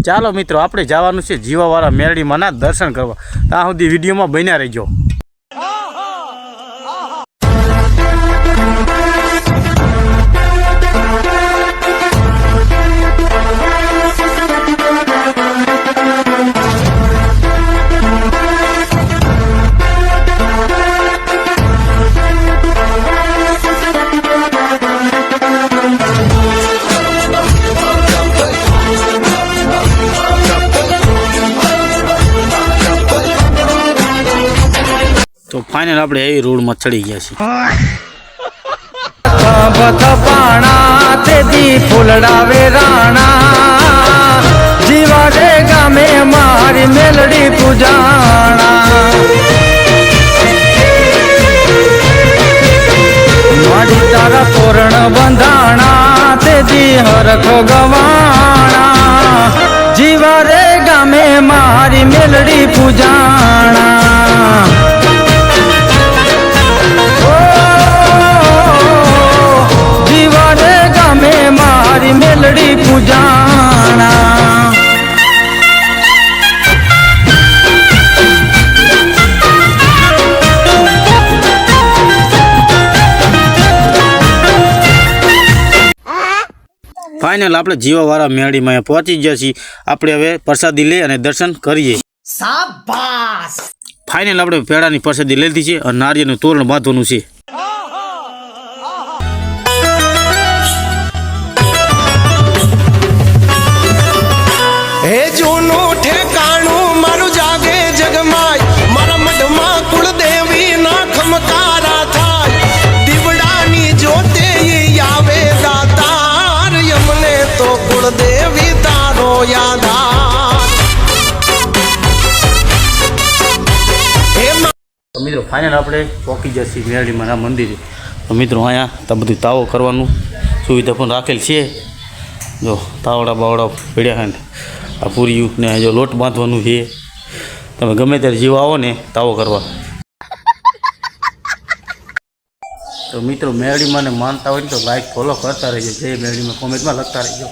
ચાલો મિત્રો આપણે જવાનું છે જીવાવાળા મેરડીમાંના દર્શન કરવા. ત્યાં સુધી વિડીયોમાં બન્યા રહેજો. તો ફાઇનલ આપણે એ રોડમાં ચડી ગયા છીએ. ફૂલડાવે જીવા રે ગામે મારી મેલડી પૂજાણા તારા તોરણ બંધાણા તેજી હરખો ગવાણા જીવા રે ગામે મારી મેલડી પૂજાણા. ફાઇનલ આપણે જીવાવાળા મેળીમાં પહોંચી ગયા છીએ. આપણે હવે પ્રસાદી લઈ અને દર્શન કરીએ ફાઇનલ આપણે પેડાની પ્રસાદી લીધી છે અને નારિયેળનું તોરણ બાંધવાનું છે. ઠેકાણું મારું જાગે જગમાય. મારા મઢમાં કુળદેવી ના ખમકારા તો મિત્રો ફાઇનલ આપણે પહોંચી જશી છીએ મેરડીમાં મંદિરે. તો મિત્રો, અહીંયા તો બધું તાવો કરવાનું સુવિધા પણ રાખેલ છે. જો, તાવડા બાવડા પીડ્યા ને. આ પૂરી ને જો લોટ બાંધવાનું છે. તમે ગમે ત્યારે જીવ આવો ને, તાવો કરવા. તો મિત્રો મેળીમાં માનતા હોય તો લાઈક ફોલો કરતા રહેજો. જે મેળીમાં કોમેન્ટમાં લખતા રહેજો.